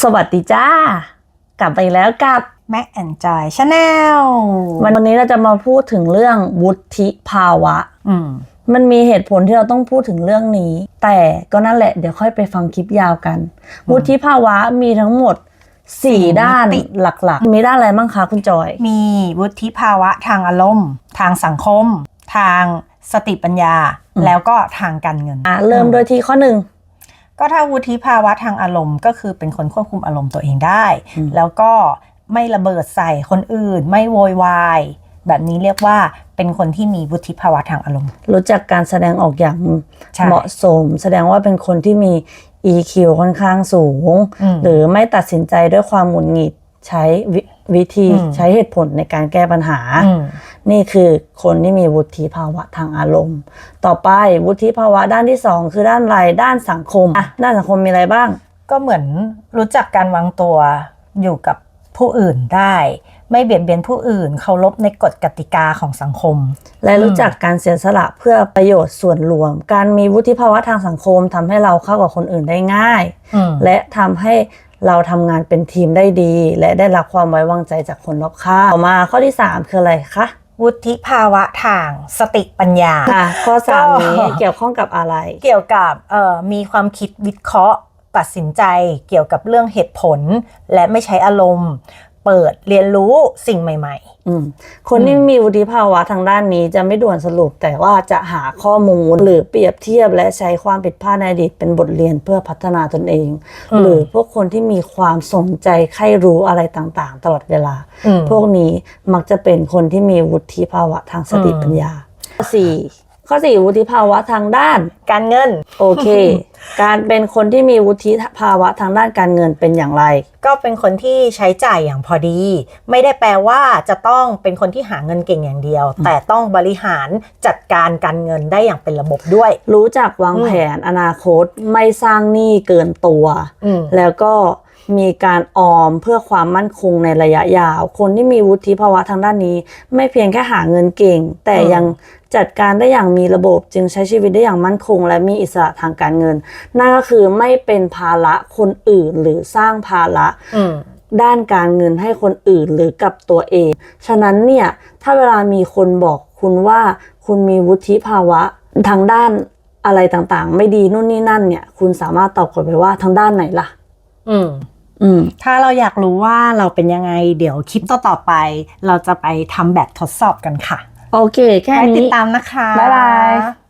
สวัสดีจ้า กลับไปอีกแล้วกับแม็กแอนจอยชาแนลวันนี้เราจะมาพูดถึงเรื่องวุฒิภาวะ อืมมันมีเหตุผลที่เราต้องพูดถึงเรื่องนี้ แต่ก็นั่นแหละเดี๋ยวค่อยไปฟังคลิปยาวกัน วุฒิภาวะมีทั้งหมด4ด้านหลักๆ มีด้านอะไรบ้างคะคุณจอย มีวุฒิภาวะทางอารมณ์ ทางสังคม ทางสติปัญญาอืมแล้วก็ทางการเงิน อะ เริ่มโดยที่ข้อหนึ่ง ก็ถ้าวุฒิภาวะทางอารมณ์ ก็คือเป็นคนควบคุมอารมณ์ตัวเองได้อืมแล้วก็ไม่ระเบิดใส่คนอื่น ไม่โวยวายแบบนี้เรียกว่าเป็นคนที่มีวุฒิภาวะทางอารมณ์ รู้จักการแสดงออกอย่างใช่เหมาะสม แสดงว่าเป็นคนที่มี EQ ค่อนข้างสูงอืมหรือไม่ตัดสินใจด้วยความหงุดหงิดใช้วิวิธีอืมใช้เหตุผลในการแก้ปัญหาอืม นี่คือคนที่มีวุฒิภาวะทางอารมณ์ ต่อไปวุฒิภาวะด้านที่สองคือด้านอะไรด้านสังคมอะด้านสังคมมีอะไรบ้าง ก็เหมือนรู้จักการวางตัวอยู่กับผู้อื่นได้ ไม่เบียดเบียนผู้อื่นเคารพในกฎกติกาของสังคม และรู้จักการเสียสละเพื่อประโยชน์ส่วนรวม การมีวุฒิภาวะทางสังคมทำให้เราเข้ากับคนอื่นได้ง่ายอืมและทำให้เราทำงานเป็นทีมได้ดี และได้รับความไว้วางใจจากคนรอบข้างต่อมาข้อที่ 3 คืออะไรคะ วุฒิภาวะทางสติปัญญา อะข้อก็3นี้เกี่ยวข้องกับอะไร เกี่ยวกับเอ่อมีความคิดวิเคราะห์ ตัดสินใจเกี่ยวกับเรื่องเหตุผล และไม่ใช้อารมณ์ เปิดเรียนรู้สิ่งใหม่อืมคนที่มีวุฒิภาวะทางด้านนี้จะไม่ด่วนสรุปแต่ว่าจะหาข้อมูลหรือเปรียบเทียบและใช้ความผิดพลาดในอดีตเป็นบทเรียนเพื่อพัฒนาตนเองอืมหรือพวกคนที่มีความสนใจใคร่รู้อะไรต่างๆ ตลอดเวลาๆอืมพวกนี้มักจะเป็นคนที่มีวุฒิภาวะทางสติอืมปัญญาข้อสี่ ข้อสี่วุฒิภาวะทางด้าน การเงิน โอเค การเป็นคนที่มีวุฒิภาวะทางด้านการเงินเป็นอย่างไร ก็เป็นคนที่ใช้จ่ายอย่างพอดี ไม่ได้แปลว่าจะต้องเป็นคนที่หาเงินเก่งอย่างเดียว แต่ต้องบริหารจัดการการเงินได้อย่างเป็นระบบด้วย รู้จักวางแผนอนาคตไม่สร้างหนี้เกินตัวอืมแล้วก็ มีการออมเพื่อความมั่นคงในระยะยาว คนที่มีวุฒิภาวะทางด้านนี้ ไม่เพียงแค่หาเงินเก่ง แต่อืมยังจัดการได้อย่างมีระบบจึงใช้ชีวิตได้อย่างมั่นคง และมีอิสระทางการเงิน นั่นก็คือไม่เป็นภาระคนอื่นหรือสร้างภาระอืมด้านการเงินให้คนอื่นหรือกับตัวเอง ฉะนั้นเนี่ย ถ้าเวลามีคนบอกคุณว่าคุณมีวุฒิภาวะทางด้านอะไรต่างๆ ไม่ดีนู่นนี่นั่นเนี่ย คุณสามารถตอบกลับไปว่าทางด้านไหนล่ะ อืม อืมถ้าเราอยากรู้ว่าเราเป็นยังไง เดี๋ยวคลิปต่อๆไป เราจะไปทำแบบทดสอบกันค่ะ โอเค แค่ให้ติดนี้ ตามนะคะ บ๊ายบาย